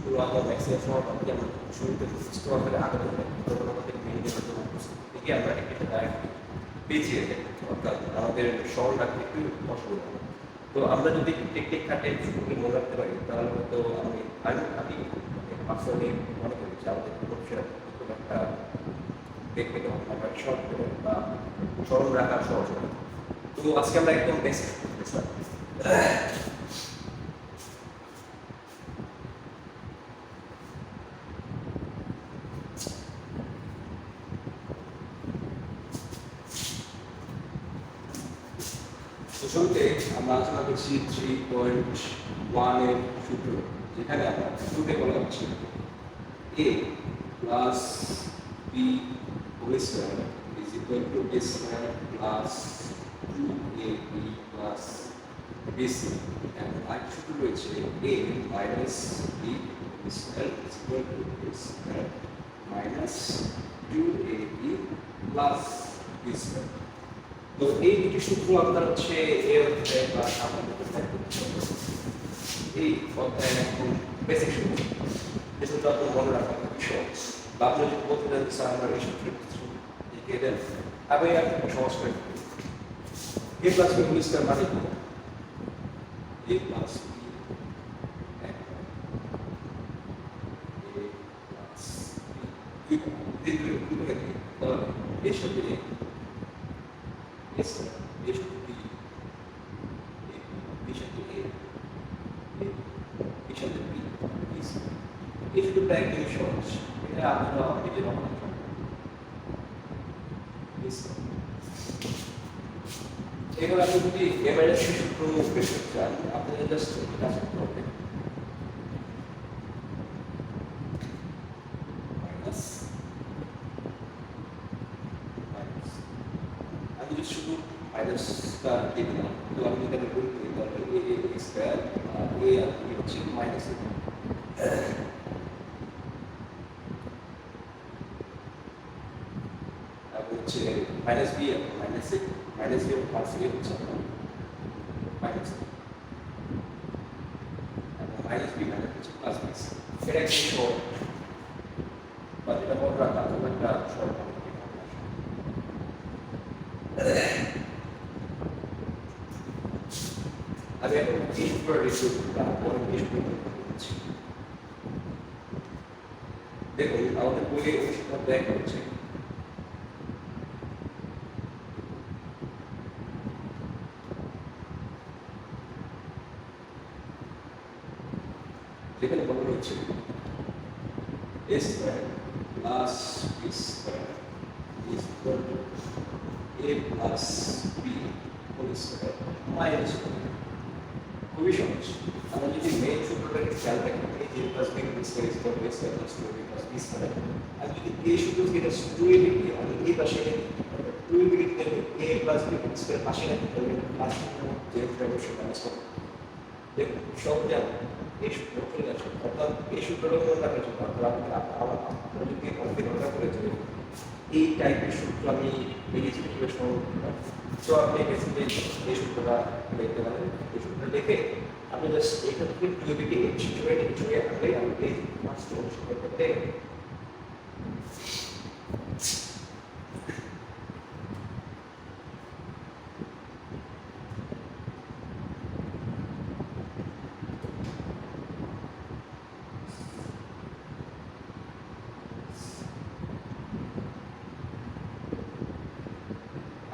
সূত্রগুলো আমরা ম্যাক্সিমাম সময় পাবো যেমন শুরুতে সুস্থ আকারে আগত তখন আমাদের মেনে নেওয়ার থেকে আমরা একটা ডাইরেক্ট পেঁচিয়ে দেয় অর্থাৎ আমাদের স্মরণ রাখতে একটু অসুবিধা তো আমরা যদি টেকনিক খাটে সূত্রকে মনে রাখতে পারি তাহলে হয়তো আমি আমি আমি পার্সোনালি মনে করি যে আমাদের সেটা খুব একটা দেখতে কেমন আমরা শর্ট করে বা স্মরণ রাখা সহজ হবে তো আজকে আমরা একদম বেসিক তো শুরুতে আমরা আলোচনা করছি থ্রি পয়েন্ট ওয়ানের সূত্র, যেখানে আমরা শুরুতে বলা হচ্ছে A plus B whole square is equal to A square plus two A B plus B C এবং আরেকটি সূত্র রয়েছে A minus B square is equal to A square minus two A B plus B square তো এই দুটি সূত্র আপনার হচ্ছে এ অধ্যায় বা অধ্যায় এই অধ্যায় একদম বেসিক সূত্র এই সূত্র আপনার মনে রাখা বিষয়। বা আপনি যদি বলতে স্যার আমরা এই সূত্র লিখে দেন। আমি আপনি সহজ করে এ প্লাস বি মানে A plus B A plus B দুই দুই দুই এর সাথে Yes, sir. A should be A. B should be A. A. B should be B. Yes. A should be black and short. এটা আপনারা এটা রকম এবার আপনি যদি এবারে সূত্র বের করতে চান আপনাদের জাস্ট এটা করতে মাইনাস মাইনাস আমি যদি শুধু মাইনাসটা দিয়ে দিলাম তো আমি যদি আমি গুণ করি তাহলে এ এ স্কোয়ার আর এ আর বি হচ্ছে মাইনাস এ তারপর হচ্ছে minus B R minus A minus B plus A হচ্ছে মাইনাস মাইনাস বি মাইনাস হচ্ছে প্লাস বি এটা একটু শর্ট বা যেটা মনে রাখা খুব একটা শর্ট আমি এখন বিশ করে রিসিভ করলাম পরে বিশ করে দেখুন, আমাদের বইয়ে অনুশীলন ব্যাগ হচ্ছে যেখানে বলা হচ্ছে A square plus B square equal to A plus B whole square minus খুবই সহজ আমরা যদি মেন সূত্রটাকে খেয়াল রাখি A plus B whole square is equal to A square plus two B plus B square আর যদি এই সূত্রকে এটা টু এ লিখি আমি এই পাশে টু এ লিখতে A plus B whole square পাশে রাখি তাহলে প্লাস যে অবশ্যই মাইনাস হবে দেখুন সব জানো এই সূত্র চলে আসে অর্থাৎ এই সূত্রটা মনে রাখার জন্য আপনারা আবার যদি গণনা করে যে এই টাইপের সূত্র আমি লিখেছি কীভাবে সরল তো আপনি বেসিক্যালি এই সূত্রটা লিখতে পারেন এই সূত্রটা লিখে আপনি জাস্ট এইটা থেকে চিত্রে চলে আনলে আপনি এই মাছটা অনুসরণ করতে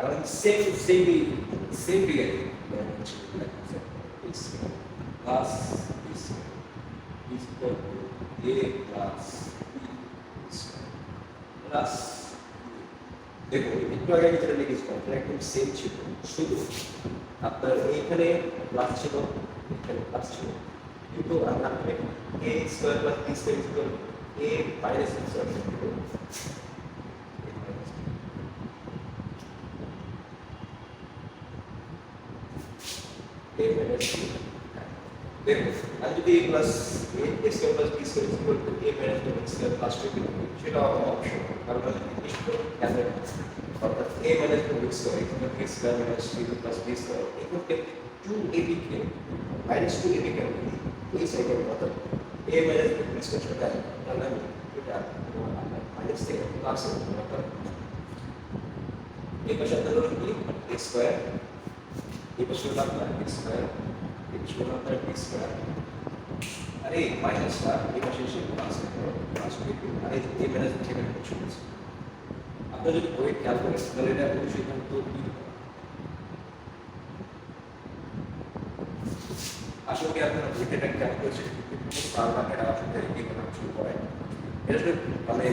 এবং সেম সেমই same figure plus is equal to a plus b. Plus দেখুন একটু আগে আমি যেটা লিখেছিলাম এটা একদম সেম ছিল শুধু আপনার এইখানে প্লাস ছিল এখানে প্লাস ছিল কিন্তু আমরা a square plus b square equal a minus b square a minus b দেখুন আমি যদি a plus a a square plus b square equal to a minus b square plus two b সেটা আমার option কারণ আমি নির্দিষ্ট calculate অর্থাৎ a minus b square equal to square minus three plus b square equal to two a b K minus two A b কে এই সাইডে অর্থাৎ এ মাইনাস বি স্কোয়ার সেটা তাহলে আমি এটা মাইনাস থেকে প্লাস অর্থাৎ এই পাশে আপনার হলো কি এক্স স্কোয়ার এই পাশে হলো আপনার এক্স স্কোয়ার পাশে হলো আপনার এক্স স্কোয়ার আর এই মাইনাসটা এই পাশে এসে প্লাস প্লাস আর এই মাইনাস থেকে চলেছে আপনার যদি বই খেয়াল করেন তাহলে এটা অবশ্যই সিদ্ধান্ত কি আসলে কি আপনারা বইটা খেয়াল করেছেন স্যার বা এটা আপনাদের কি কোনো শুরু করে এটা আসলে মানে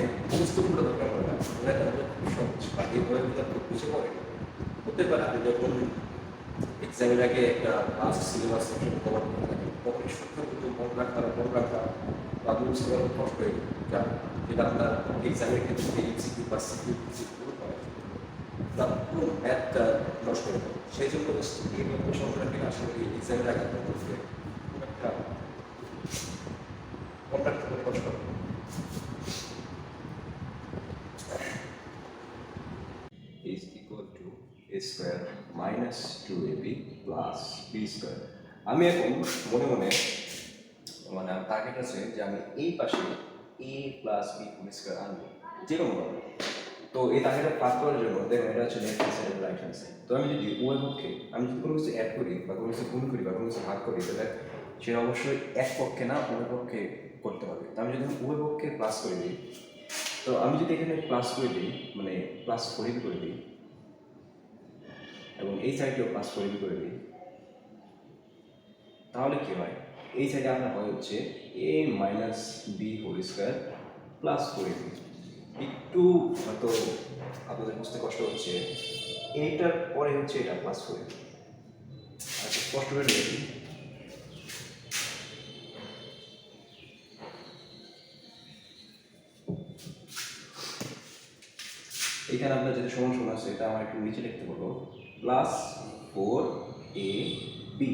করে দরকার পড়ে না এটা খুব সহজ বা এই বইয়ের ভিতরে খুব বুঝে পড়ে হতে পারে আপনি যখন এক্সামের আগে একটা ক্লাস সিলেবাস সেকশন কভার করতে থাকে তখন কিন্তু মনে রাখা মনে রাখা বা বুঝতে পারা কষ্ট হয়ে যায় যেটা আপনার এক্সামের ক্ষেত্রে এমসিকিউ বা সিকিউ তার পুরো ম্যাথটা নষ্ট হয়ে যাবে সেই জন্য এই কিনা আসলে এক্সামের আগে আপনার করতে খুব একটা কন্ট্যাক্ট করে কষ্ট হবে is equal to a square minus 2ab b আমি এখন মনে মনে মানে আমার টার্গেট আছে যে আমি এই পাশে a plus b whole square আনব কোনো ভাবে। তো এই টার্গেটটা পাস করার জন্য, দেখুন, এটা হচ্ছে left hand side right hand side তো আমি যদি উভয় পক্ষে, আমি যদি কোনো কিছু অ্যাড করি বা কোনো কিছু গুণ করি বা কোনো কিছু ভাগ করি, তাহলে সেটা অবশ্যই এক পক্ষে না উভয় পক্ষে করতে হবে তো আমি যদি উভয় পক্ষে প্লাস করে দিই, তো আমি যদি এখানে প্লাস করে দিই মানে প্লাস ফোর করে দিই, এবং এই সাইডেও প্লাস ফোর করে দিই তাহলে কি হয়? এই সাইডে আপনার হয় হচ্ছে a minus b whole square plus four b একটু হয়তো আপনাদের বুঝতে কষ্ট হচ্ছে, এইটার পরে হচ্ছে এটা প্লাস ফোর আচ্ছা স্পষ্ট করে দিই এখানে আপনার যেটা সমান সমান আছে, এটা আমার একটু নিচে লিখতে বলব প্লাস ফোর এ বি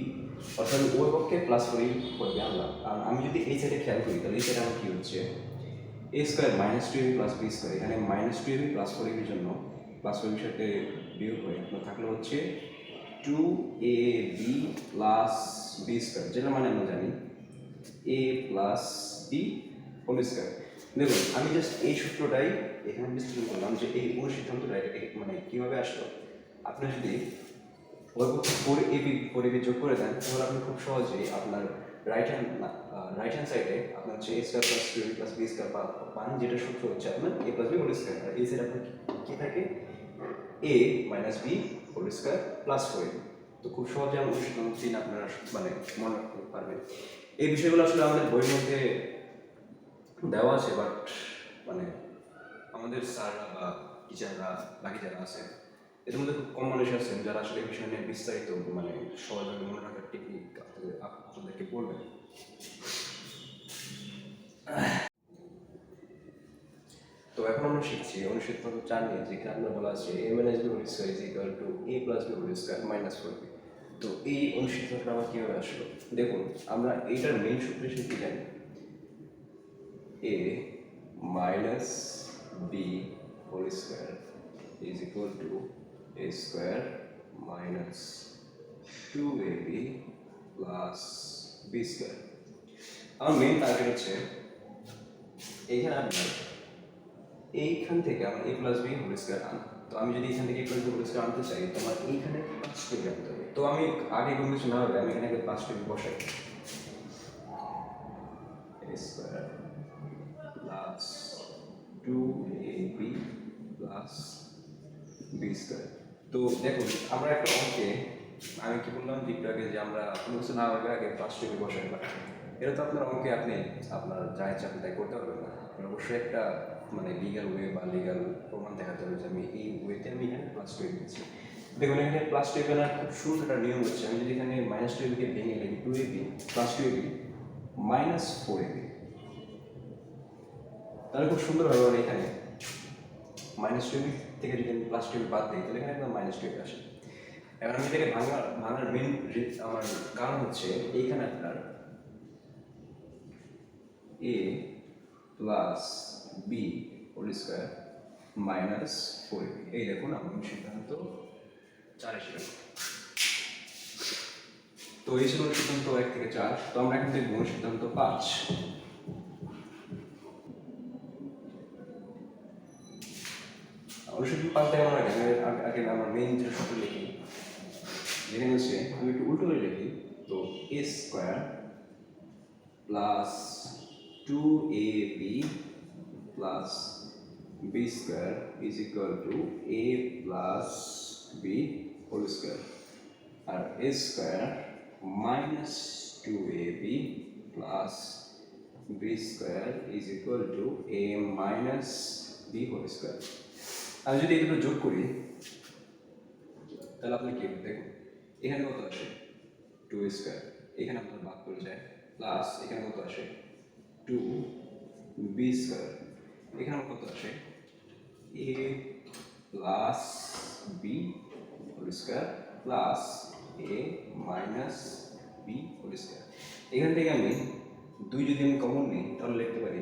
অর্থাৎ ওর পক্ষে প্লাস এ করবে আনলাম। কারণ আমি যদি এই সাইডে খেয়াল করি, তাহলে এই সাইডে আমার কী হচ্ছে? A square minus two a b plus b square এখানে minus two a b plus four এবির জন্য প্লাস ফোর এবির সাথে বিয়োগ হয়ে আপনার থাকলে হচ্ছে two a b plus b square যেটা মানে আমরা জানি a plus b whole square দেখুন, আমি জাস্ট এই সূত্রটাই এখানে বিশ্লেষণ করলাম যে এই অনুসিদ্ধান্তটা মানে কীভাবে আসলো। আপনি যদি ওই ফোর এবি ফোর এবি যোগ করে দেন, তাহলে আপনি খুব সহজেই আপনার রাইট হ্যান্ড রাইট হ্যান্ড সাইডে আপনার হচ্ছে a square plus two plus b square পান, যেটা সূত্র হচ্ছে আপনার a plus b whole square এই সাইড আপনার কী থাকে? A minus b whole square plus four a b তো খুব সহজে আমরা চিহ্ন আপনারা মানে মনে রাখতে পারবেন। এই বিষয়গুলো আসলে আমাদের বইয়ের মধ্যে দেওয়া আছে বাট মানে আমাদের স্যাররা বা টিচাররা বাকি যারা আছে এদের মধ্যে খুব কম মানুষ আছেন যারা আসলে বিষয় নিয়ে বিস্তারিত মানে সহজভাবে মনে রাখার টেকনিক আপনাদেরকে বলবেন। তো এখন আমরা শিখছি অনুসিদ্ধান্ত চার নিয়ে, যেখানে আপনার বলা আছে a minus b whole square is equal to a plus b whole square minus four b তো এই অনুসিদ্ধান্তটা আমার কীভাবে আসলো? দেখুন, আমরা এইটার মেইন সূত্র কি জানি? a minus b whole square is equal to a square minus 2ab plus b square. আমার মেইন টার্গেট হচ্ছে এইখানে আপনার এইখান থেকে আমার a plus b whole square আনা তো আমি যদি এখান থেকে a plus b whole square আনতে চাই, তো আমার এইখানে পাঁচ টেবি আনতে হবে। তো আমি আগে কোনো কিছু না হবে আমি এখানে আগে পাঁচ টেবি বসাই। a square plus 2ab plus b square তো দেখুন আমরা একটা অঙ্কে, আমি কি বললাম যে যে আমরা কোনো কিছু না হবে আগে পাঁচ টেবি বসাই এটা তো আপনার অঙ্কে আপনি, আপনার যা ইচ্ছা তাই করতে পারবেন না। অবশ্যই একটা মানে লিগাল ওয়ে বা লিগাল প্রমাণ দেখাতে হবে যে আমি এই ওয়েতে আমি এখানে প্লাস টু দিচ্ছি দেখুন, এখানে প্লাস টু এবার খুব সুন্দর একটা নিয়ম হচ্ছে, আমি যদি এখানে মাইনাস টু এবিকে ভেঙে লিখি two a b plus two a b minus four a b তাহলে খুব সুন্দর হবে এখানে। মাইনাস টু থেকে যদি আমি প্লাস টু বাদ দিই, তাহলে এখানে মাইনাস টু আসে। এবার আমি এটাকে ভাঙার ভাঙার মেন আমার কারণ হচ্ছে এইখানে আপনার a plus b whole square minus four এই দেখুন, আমার সিদ্ধান্ত চার হিসেবে তো এই ছিল সিদ্ধান্ত এক থেকে চার। তো আমরা এখন দেখব সিদ্ধান্ত পাঁচ। অবশ্যই পাঁচ থেকে আমরা আগে আগে আমরা মেইন যে সূত্র লিখি যেখানে হচ্ছে আমি একটু উল্টো করে লিখি তো a square plus two a b plus b square is equal to a plus b whole square R a square minus two a b plus b square is equal to a minus b whole square আমি যদি এগুলো যোগ করি, তাহলে আপনি কি দেখুন, এখানে কত আসে? টু স্কোয়ার এখানে আপনার ভাগ করে যায়। প্লাস এখানে কত আসে? টু বি স্কোয়ার এখানে আমার কত আসে? A plus b whole square plus a minus b whole square এখান থেকে আমি দুই যদি আমি কমন নিই, তাহলে লিখতে পারি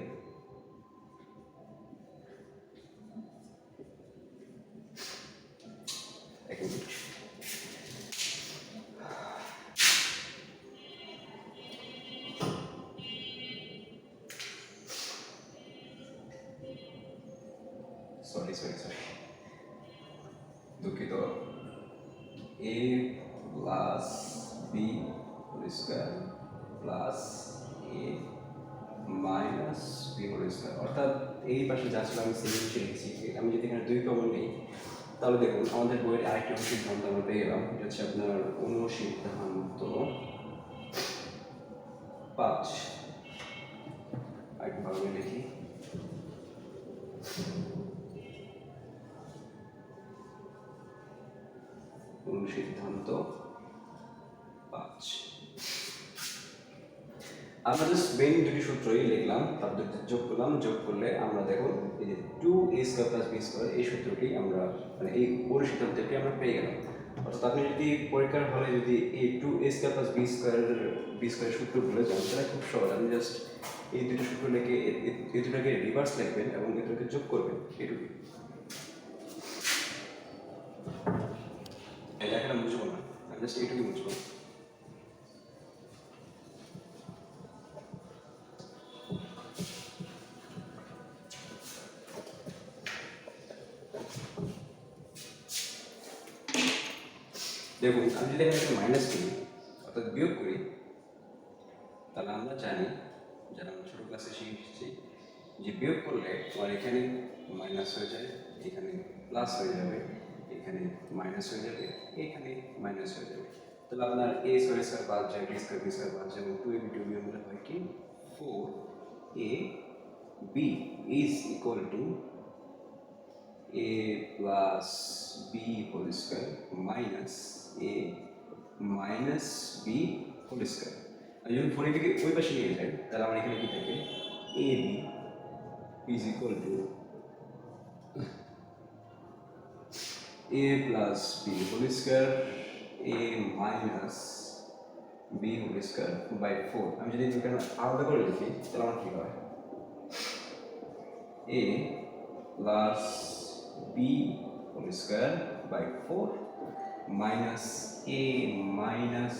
পাশে যা ছিল আমি যদি এখানে দুই কমন নিই, তাহলে দেখুন, আমাদের বইয়ের আরেকটি অনুসিদ্ধান্ত আমরা পেয়ে গেলাম। এটা হচ্ছে আপনার অনুসিদ্ধান্ত পাঁচ। আরেকটু ভালো লিখি অনুসিদ্ধান্ত পাঁচ আমরা জাস্ট মেইন দুটি সূত্রই লিখলাম, তার দুটি যোগ করলাম, যোগ করলে আমরা দেখুন এই যে two a square plus b square এই সূত্রটি আমরা মানে এই অনুসিদ্ধান্তটি আমরা পেয়ে গেলাম। অর্থাৎ আপনি যদি পরীক্ষার হলে যদি এই two a square plus b square b square সূত্র ভুলে যান, তাহলে খুব সহজ। আপনি জাস্ট এই দুটো সূত্র লিখে এই দুটাকে রিভার্স লিখবেন এবং এই দুটোকে যোগ করবেন এটুকুই এই লেখাটা বুঝব না জাস্ট এইটুকু বুঝব দেখুন আমি যদি এখানে মাইনাস করি, অর্থাৎ বিয়োগ করি, তাহলে আমরা জানি, যারা আমরা ছোটো ক্লাসে শিখেছি যে বিয়োগ করলে তোমার এখানে মাইনাস হয়ে যায় এখানে প্লাস হয়ে যাবে, এখানে মাইনাস হয়ে যাবে, এখানে মাইনাস হয়ে যাবে। তাহলে আপনার এ স্কোয়ার স্কোয়ার বাদ যায় বি স্কোয়ার বি স্কোয়ার বাদ যায়, এবং two a b two b আমাদের হয় কি? Four a b is equal to a plus b whole square minus a b whole square আর যখন ফোনের দিকে ওই পাশে নিয়ে যাই তাহলে আমার এখানে কি থাকে a b is equal to a plus b whole square a minus b whole square by 4 আমি যদি এখানে আলাদা করে লিখি তাহলে আমার কি হয় a plus b whole square by 4 minus a minus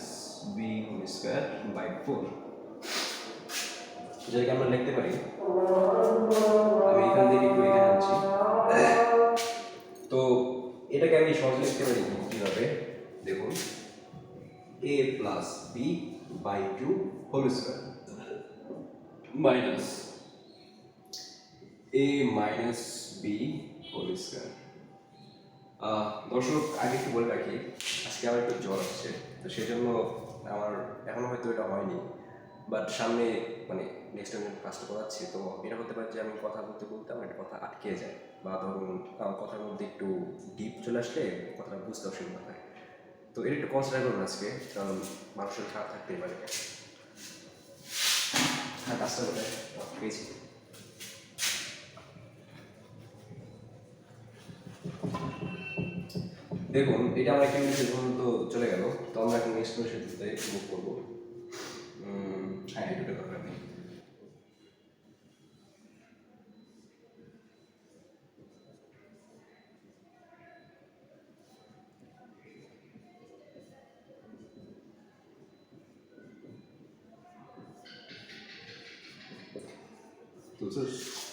b whole square by 4 যেটাকে আমরা লিখতে পারি আমি এখান থেকে একটু এখানে আনছি। তো এটাকে আমি সহজ লিখতে পারি কীভাবে? দেখুন a plus b by two whole square minus a minus b whole square দর্শক, আগে একটু বলে রাখি, আজকে আমার একটু জ্বর আসছে। তো সেই জন্য আমার এখনও হয়তো এটা হয়নি। বাট সামনে মানে নেক্সট টাইম কাজটা করাচ্ছি তো এটা হতে পারে যে আমি কথা বলতে বলতে আমার একটা কথা আটকে যায়। বা ধরুন কথার মধ্যে একটু ডিপ চলে আসলে কথাটা বুঝতে অসুবিধা হয়। তো এটা একটু কনসিডার করুন আজকে, কারণ মানুষের খারাপ থাকতেই পারে। হ্যাঁ কাজটা কোথায়? পেয়েছি দেখুন, এটা আমরা এখানে শেষ পর্যন্ত চলে গেল, তো আমরা এখন নেক্সট কোয়েশ্চেনতে মুভ করব হ্যাঁ এটা দরকার নেই বুঝছিস?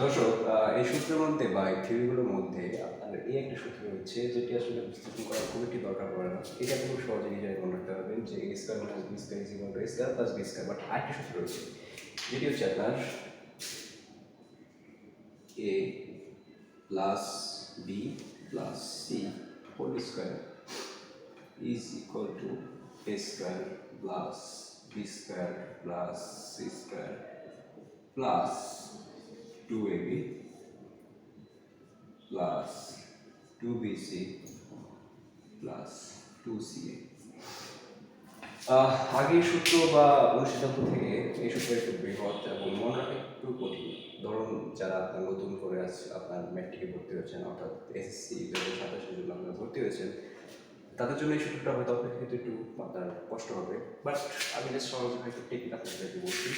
দর্শক এই সূত্রের মধ্যে বা এই থিওরিগুলোর মধ্যে আপনার এই একটা সূত্র রয়েছে যেটি আসলে বিশ্লেষণ করা খুব একটি দরকার পড়ে না। এটা খুব সহজে নিজেরাই মনে রাখতে পারবেন যে a square minus b square is equal to a square plus b square but আরেকটা সূত্র রয়েছে যেটি হচ্ছে আপনার a plus b plus c whole square is equal to a square plus b square plus c square plus 2ab plus 2bc plus 2ca আহ, আগের সূত্র বা অনুসিদ্ধান্ত থেকে এই সূত্র একটু বৃহৎ এবং মনে রাখা একটু কঠিন। ধরুন যারা আপনার নতুন করে আপনার ম্যাট্রিকে ভর্তি হয়েছেন অর্থাৎ এসএসসি দু হাজার সাতাশের জন্য আপনার ভর্তি হয়েছেন তাদের জন্য এই সূত্রটা হয়তো অপেক্ষাকৃত একটু আপনার কষ্ট হবে। বাট আমি জাস্ট সহজে একটু টেকনিক আপনাদেরকে বলছি।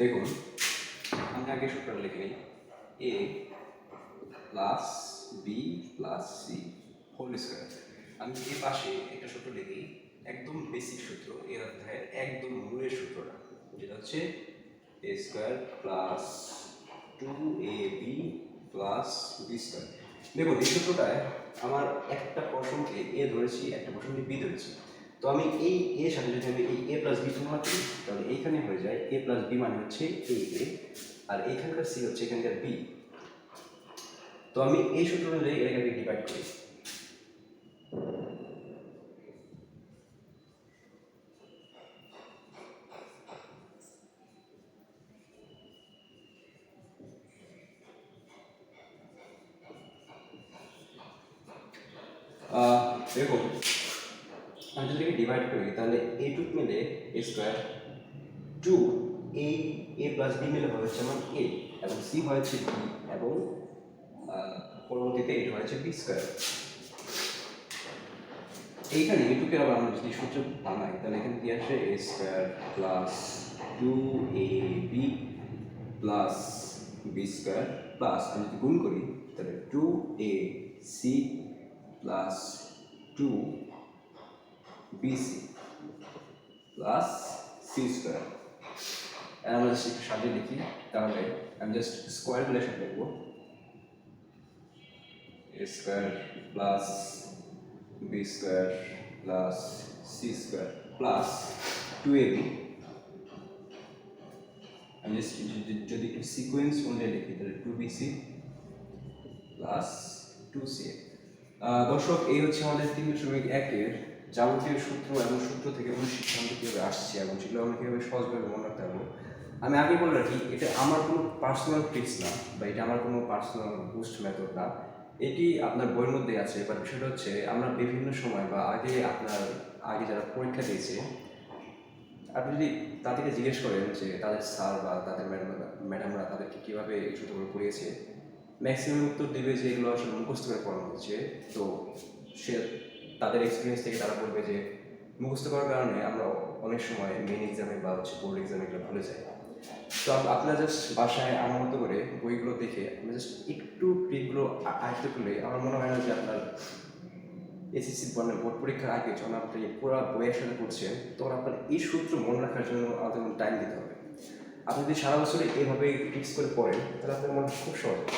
দেখুন, আমি আগে সূত্রটা লিখে নিই। A plus b plus c whole square আমি এই পাশে একটা সূত্র লিখি, একদম বেসিক সূত্র এর অধ্যায়ের একদম মূলের সূত্রটা, যেটা হচ্ছে a square plus two a b plus b square দেখুন, এই সূত্রটায় আমার একটা পর্শনকে এ ধরেছি, একটা পর্শনকে বি ধরেছি। তো আমি এই এ সাথে যদি আমি এই এ প্লাস বি সমান করি তাহলে এইখানে হয়ে যায় এ প্লাস বি মানে হচ্ছে এ এ আর এইখানকার সি হচ্ছে এখানকার বি তো আমি এই সূত্র অনুযায়ী এটাকে ডিভাইড করি আহ, দেখুন আমি যদি ডিভাইড করি তাহলে এ টুক মিলে এ স্কোয়ার টু এই এ প্লাস বি মিলে হয়েছে আমার এ এবং সি হয়েছে বি এবং পরবর্তীতে এটা হয়েছে বি স্কোয়ার এইখানে এটুকে আবার আমরা যদি সূত্র বানাই, তাহলে এখানে কি আসে? A square plus two a b plus b square plus আমি যদি গুণ করি, তাহলে two a c plus two b c plus c square আমরা জাস্ট একটু সাজিয়ে তাহলে আমি জাস্ট স্কোয়ারগুলো সাথে লিখব a square plus b square plus c square plus two a b আমি জাস্ট যদি একটু সিকোয়েন্স অনুযায়ী লিখি তাহলে two b c plus two c দর্শক, এই হচ্ছে আমাদের তিন দশমিক একের যাবতীয় সূত্র এবং সূত্র থেকে সিদ্ধান্ত কীভাবে আসছে এবং সেগুলো আমরা কীভাবে সহজভাবে মনে রাখতে পারব? আমি আগে বলে রাখি, এটা আমার কোনো পার্সোনাল ট্রিক্স না বা এটা আমার কোনো পার্সোনাল বুস্ট মেথড না। এটি আপনার বইয়ের মধ্যে আছে বাট বিষয়টা হচ্ছে আমরা বিভিন্ন সময় বা আগে আপনার, আগে যারা পরীক্ষা দিয়েছে, আপনি যদি তাদেরকে জিজ্ঞেস করেন যে তাদের স্যার বা তাদের ম্যাডাম, ম্যাডামরা তাদেরকে কীভাবে সূত্রগুলো পড়িয়েছে ম্যাক্সিমাম উত্তর দেবে যে এগুলো আসলে মুখস্থ করে পড়ানো হচ্ছে। তো সে তাদের এক্সপিরিয়েন্স থেকে তারা বলবে যে মুখস্থ করার কারণে আমরা অনেক সময় মেন এক্সামে বা হচ্ছে বোর্ড এক্সামে এগুলো ভুলে যাই। তো আপ- আপনারা জাস্ট বাসায় আমার মতো করে বইগুলো দেখে আপনি জাস্ট একটু করলে আমার মনে হয় না যে আপনার এসএসসি বোর্ড পরীক্ষার আগে যখন আপনি পুরো বইয়ের সাথে পড়ছেন, তখন আপনার এই সূত্র মনে রাখার জন্য আমাদের টাইম দিতে হবে। আপনি যদি সারা বছরে এইভাবে ফিক্স করে পড়েন, তাহলে আপনার মনে খুব সহজ।